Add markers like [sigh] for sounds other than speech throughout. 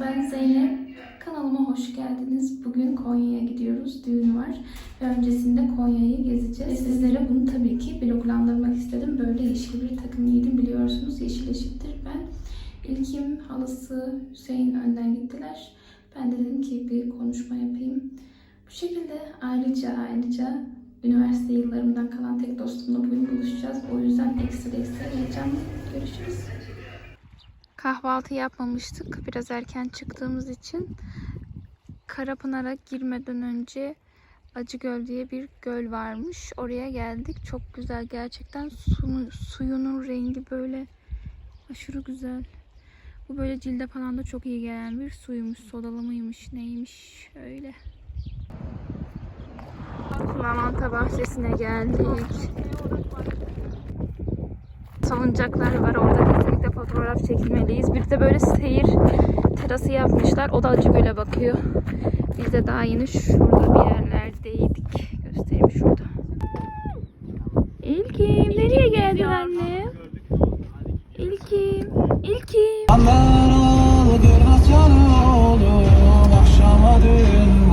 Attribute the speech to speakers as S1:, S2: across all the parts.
S1: Ben Zeynep. Kanalıma hoş geldiniz. Bugün Konya'ya gidiyoruz. Düğün var. Ve öncesinde Konya'yı gezeceğiz. Sizlere bunu tabii ki bloglandırmak istedim. Böyle yeşil bir takım giydim. Biliyorsunuz yeşil eşittir. Ben İlkim, halası Hüseyin önden gittiler. Ben de dedim ki bir konuşma yapayım. Bu şekilde ayrıca ayrıca üniversite yıllarımdan kalan tek dostumla bugün buluşacağız. O yüzden ekstra ekstra heyecanlı. Görüşürüz. Kahvaltı yapmamıştık. Biraz erken çıktığımız için. Karapınar'a girmeden önce Acıgöl diye bir göl varmış. Oraya geldik. Çok güzel gerçekten. Sunu, suyunun rengi böyle aşırı güzel. Bu böyle cilde falan da çok iyi gelen bir suymuş. Sodalı mıymış neymiş öyle. Lavanta bahçesine geldik. Salıncaklar var orada kesinlikle fotoğraf çekilmeliyiz. Bir de böyle seyir terası yapmışlar. O da Acıgöl'e bakıyor. Biz de daha yeni şurada bir yerlerdeydik. Göstereyim şurada. İlkim nereye geldin anne? İlkim, İlkim.
S2: Yanı oğlum Akşama düğün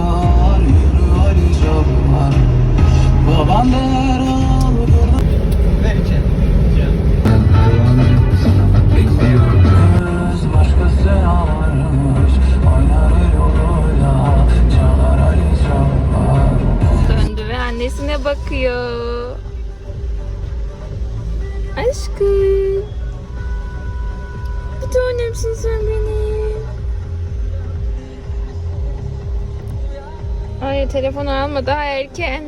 S1: bakıyor. Aşkım. Bir tanemsin sen benim. Ay telefonu alma daha erken.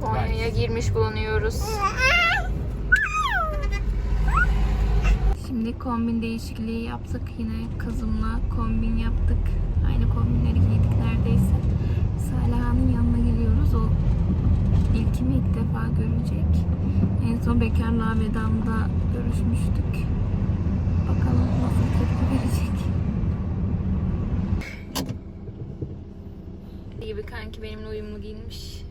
S1: Konya'ya girmiş bulunuyoruz. Kombin değişikliği yaptık. Yine kızımla kombin yaptık. Aynı kombinleri giydik neredeyse. Saliha'nın yanına gidiyoruz. O ilkimi ilk defa görecek. En son bekarlığa vedamda görüşmüştük. Bakalım nasıl tepki verecek. gibi kanki benimle uyumlu giyinmiş.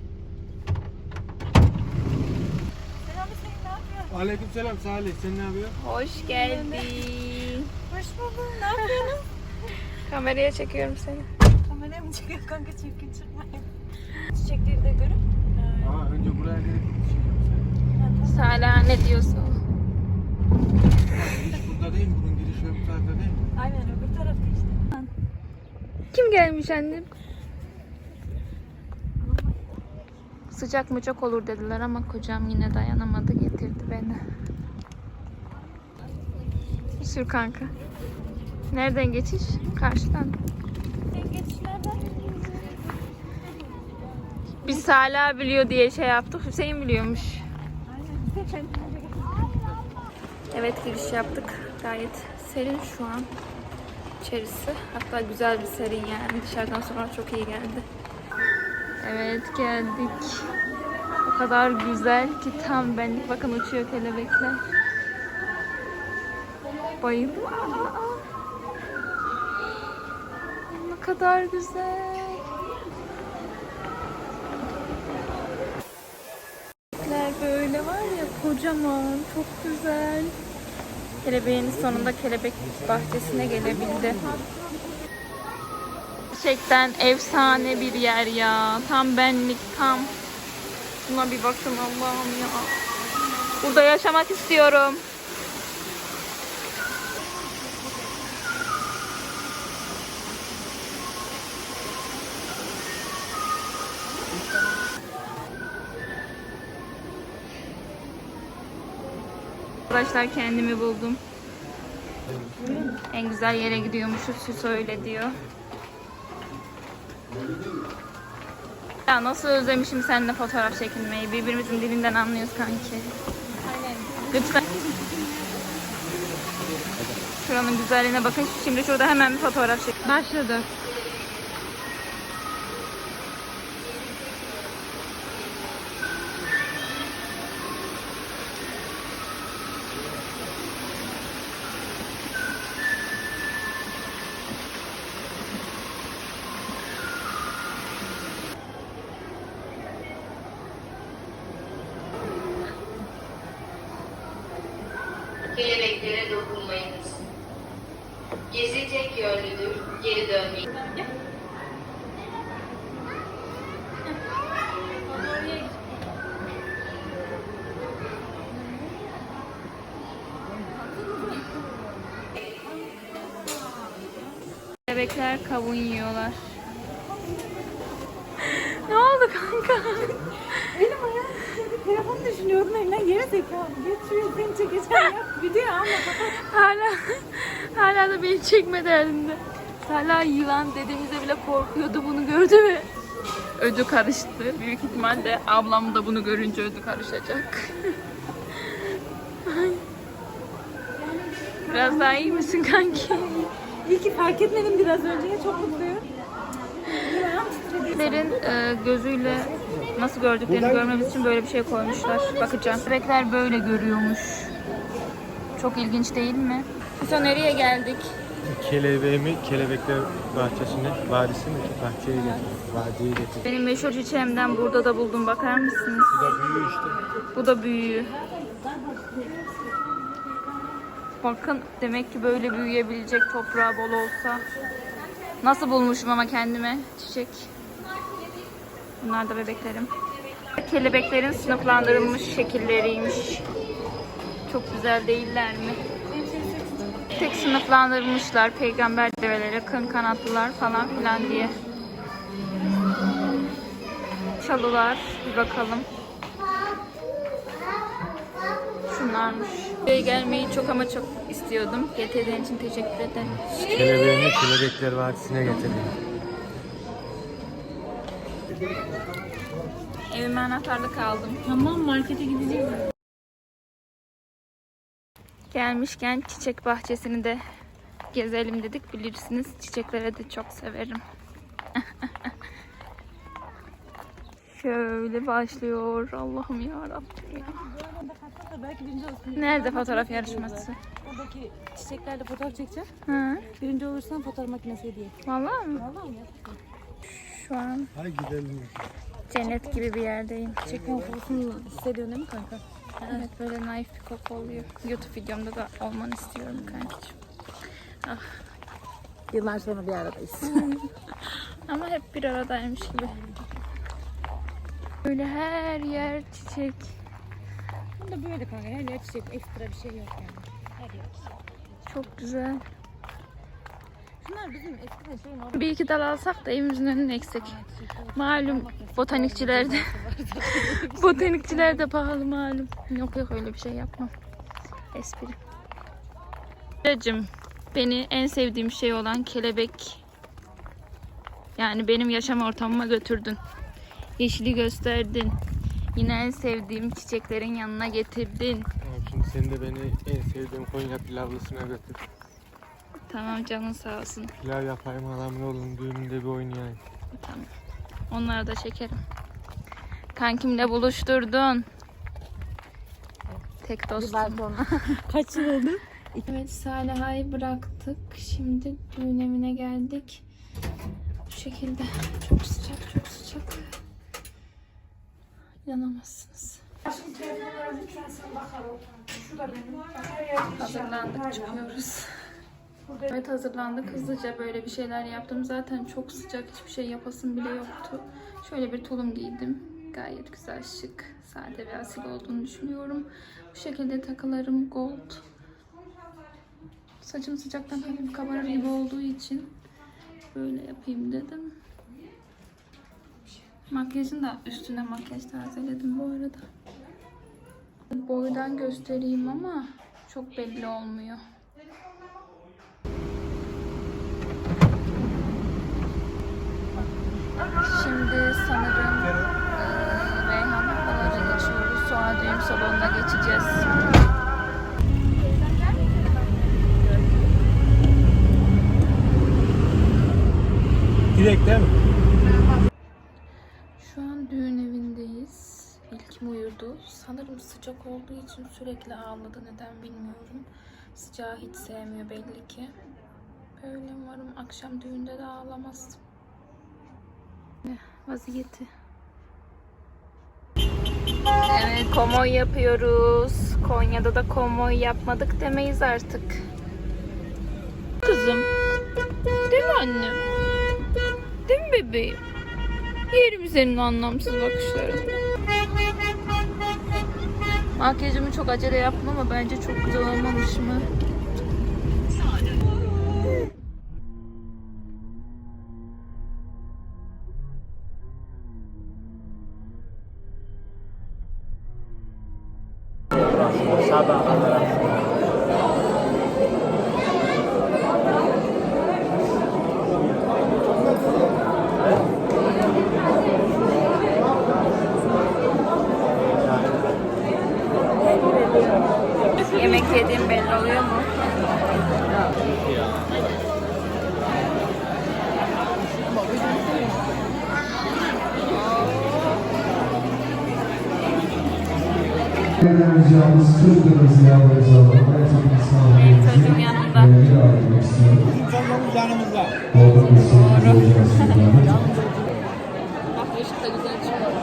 S3: Aleykümselam Salih. Sen ne yapıyorsun?
S1: Hoş geldin.
S4: Hoş buldum. Ne yapıyorsun? [laughs]
S1: Kameraya çekiyorum seni.
S4: Kameraya mı çıkıyor kanka çirkin çıkmayın. Çiçekleri de görüp.
S3: Aa önce buraya gelip şey yapsana.
S1: Sala ne diyorsun?
S3: Giriş burada değil mi? Bunun girişi öbür tarafta değil mi?
S4: Aynen öbür tarafta işte.
S1: Kim gelmiş annem? Sıcak mıcak olur dediler ama kocam yine dayanamadı getirdi beni. Sür kanka. Nereden geçiş? Karşıdan. Biz Sala biliyor diye şey yaptık. Hüseyin biliyormuş. Evet giriş yaptık. Gayet serin şu an içerisi. Hatta güzel bir serin yani. Dışarıdan sonra çok iyi geldi. Evet geldik. O kadar güzel ki tam benlik. Bakın uçuyor kelebekler. Bayıldım. Ne kadar güzel. Böyle var ya kocaman. Çok güzel. Kelebeğin sonunda kelebek bahçesine gelebildi. Gerçekten efsane bir yer ya. Tam benlik tam. Buna bir bakın Allah'ım ya. Burada yaşamak istiyorum. Arkadaşlar kendimi buldum. En güzel yere gidiyormuşuz. Süs öyle diyor. Ya nasıl özlemişim seninle fotoğraf çekilmeyi. Birbirimizin dilinden anlıyoruz kanki.
S4: Aynen.
S1: Lütfen. Şuranın güzelliğine bakın. Şimdi şurada hemen bir fotoğraf çek. Başladı. Bebekler kavun yiyorlar. [laughs] ne oldu kanka?
S4: Benim ayağım telefon düşünüyordum elimden geri zekalı. Geçiyor seni çekeceğim ya. Video ama
S1: Hala hala da beni çekme derdinde. Hala yılan dediğimizde bile korkuyordu bunu gördü mü? Ödü karıştı. Büyük ihtimalle ablam da bunu görünce ödü karışacak. Ay. Biraz daha iyi misin kanki? [laughs]
S4: İyi ki fark etmedim biraz önce. Çok mutluyum.
S1: Bebeklerin e, gözüyle nasıl gördüklerini görmemiz için böyle bir şey koymuşlar. Bakacağım. Bebekler böyle görüyormuş. Çok ilginç değil mi? Nereye geldik?
S3: Kelebeğimi kelebekler bahçesine, vadisine, bahçeye getirdim. Vadiye getirdim.
S1: Benim meşhur çiçeğimden burada da buldum. Bakar mısınız?
S3: Bu da büyüyor işte.
S1: Bu da büyüğü. Bakın demek ki böyle büyüyebilecek toprağı bol olsa. Nasıl bulmuşum ama kendime çiçek. Bunlar da bebeklerim. Kelebeklerin sınıflandırılmış şekilleriymiş. Çok güzel değiller mi? Tek sınıflandırmışlar peygamber develeri, kın kanatlılar falan filan diye. Çalılar bir bakalım. Şunlarmış. Buraya gelmeyi çok ama çok istiyordum. Getirdiğin için teşekkür ederim.
S3: Kelebeğimi kelebekler vadisine getirdim.
S1: Evime anahtarlık aldım.
S4: Tamam markete gideceğiz.
S1: Gelmişken çiçek bahçesini de gezelim dedik. Bilirsiniz çiçekleri de çok severim. [laughs] Şöyle başlıyor. Allah'ım ya Rabbim ya.
S4: Belki birinci olursun.
S1: Nerede fotoğraf yarışması?
S4: Oradaki çiçeklerle fotoğraf çekeceğim.
S1: Hı?
S4: Birinci olursan fotoğraf makinesi hediye.
S1: Vallahi mi?
S4: Vallahi mi?
S1: Şu an
S3: Hadi gidelim.
S1: cennet gibi bir yerdeyim.
S4: Çiçek konforusunu hissediyorsun değil mi kanka?
S1: Evet böyle naif bir koku oluyor. YouTube videomda da olmanı istiyorum kankacığım.
S4: Yıllar sonra bir aradayız. [laughs]
S1: Ama hep bir aradaymış gibi. Böyle her yer çiçek.
S4: Da böyle kanka. Her yer çiçek. Ekstra bir şey yok yani. Her yer.
S1: Çok güzel.
S4: Şunlar bizim eskiden şeyin orada.
S1: Bir iki dal alsak da evimizin önüne eksik. Malum botanikçilerde. [laughs] [laughs] botanikçiler de pahalı malum. Yok yok öyle bir şey yapmam. Espri. Cacım, beni en sevdiğim şey olan kelebek. Yani benim yaşam ortamıma götürdün. Yeşili gösterdin. Yine en sevdiğim çiçeklerin yanına getirdin.
S3: Tamam şimdi sen de beni en sevdiğim Konya pilavlısına götür.
S1: Tamam canın sağ olsun.
S3: Pilav yapayım adamın oğlum düğününde bir oynayayım.
S1: Tamam. Onları da çekerim. Kankimle buluşturdun. Tek dostum. [laughs]
S4: Kaç yıl oldu?
S1: Evet Saliha'yı bıraktık. Şimdi düğün evine geldik. Bu şekilde. Çok sıcak çok sıcak. İnanamazsınız. Hazırlandık çıkıyoruz. Evet hazırlandık hızlıca böyle bir şeyler yaptım. Zaten çok sıcak hiçbir şey yapasım bile yoktu. Şöyle bir tulum giydim. Gayet güzel şık, sade ve asil olduğunu düşünüyorum. Bu şekilde takılarım gold. Saçım sıcaktan hafif kabarır gibi olduğu için böyle yapayım dedim. Makyajın da üstüne makyaj tazeledim bu arada. Boydan göstereyim ama çok belli olmuyor. Şimdi sanırım eee Reyhan Palaca geçiyoruz. Sonra düğün salonuna geçeceğiz.
S3: Direkt değil mi?
S1: Şu an düğün evindeyiz. İlkim uyudu. Sanırım sıcak olduğu için sürekli ağladı. Neden bilmiyorum. Sıcağı hiç sevmiyor belli ki. Böyle umarım akşam düğünde de ağlamaz. Vaziyeti. Evet konvoy yapıyoruz. Konya'da da konvoy yapmadık demeyiz artık. Kızım. Değil mi annem? Değil mi bebeğim? Yerim senin anlamsız bakışlarını. Makyajımı çok acele yaptım ama bence çok güzel olmamış mı? Yemek yediğim belli oluyor mu?
S5: Yapamayacağımız kırdığımız yalvarız Allah'ım. Hayatımın sağlığınızı
S1: Çocuğum yanında.
S5: bir ayrılmak istiyorum.
S3: Yanımızda.
S5: Orada bir sevgili olacağız.
S1: Bak ışık da güzel çıkıyor.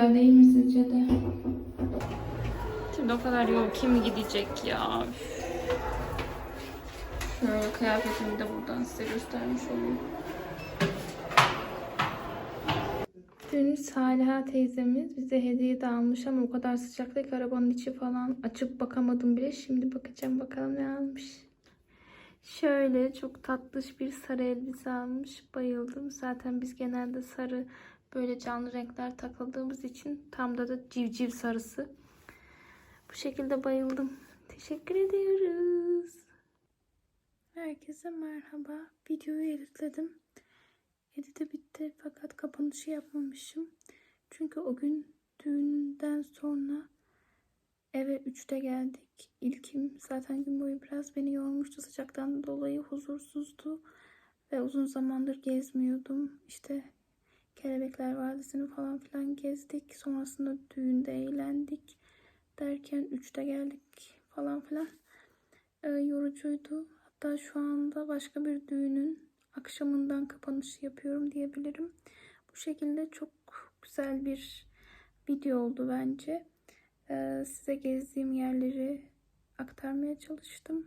S1: Güzel değil mi sizce de? Şimdi o kadar yol kim gidecek ya? Şöyle kıyafetimi de buradan size göstermiş olayım. Dün Saliha teyzemiz bize hediye de almış ama o kadar sıcakta ki arabanın içi falan açıp bakamadım bile. Şimdi bakacağım bakalım ne almış. Şöyle çok tatlış bir sarı elbise almış. Bayıldım. Zaten biz genelde sarı böyle canlı renkler takıldığımız için tam da da civciv sarısı. Bu şekilde bayıldım. Teşekkür ediyoruz. Herkese merhaba. Videoyu editledim. Editi bitti fakat kapanışı yapmamışım. Çünkü o gün düğünden sonra eve 3'te geldik. İlkim zaten gün boyu biraz beni yormuştu. Sıcaktan dolayı huzursuzdu. Ve uzun zamandır gezmiyordum. İşte Kelebekler Vadisi'ni falan filan gezdik. Sonrasında düğünde eğlendik. Derken 3'te geldik falan filan. Ee, yorucuydu. Hatta şu anda başka bir düğünün akşamından kapanışı yapıyorum diyebilirim. Bu şekilde çok güzel bir video oldu bence. Ee, size gezdiğim yerleri aktarmaya çalıştım.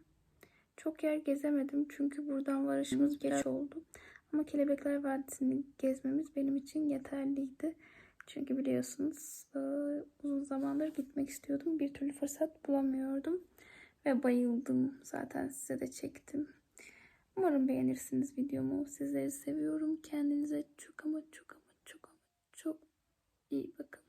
S1: Çok yer gezemedim çünkü buradan varışımız geç oldu. Ama Kelebekler Vadisi'ni gezmemiz benim için yeterliydi. Çünkü biliyorsunuz e, uzun zamandır gitmek istiyordum. Bir türlü fırsat bulamıyordum. Ve bayıldım. Zaten size de çektim. Umarım beğenirsiniz videomu. Sizleri seviyorum. Kendinize çok ama çok ama çok ama çok iyi bakın.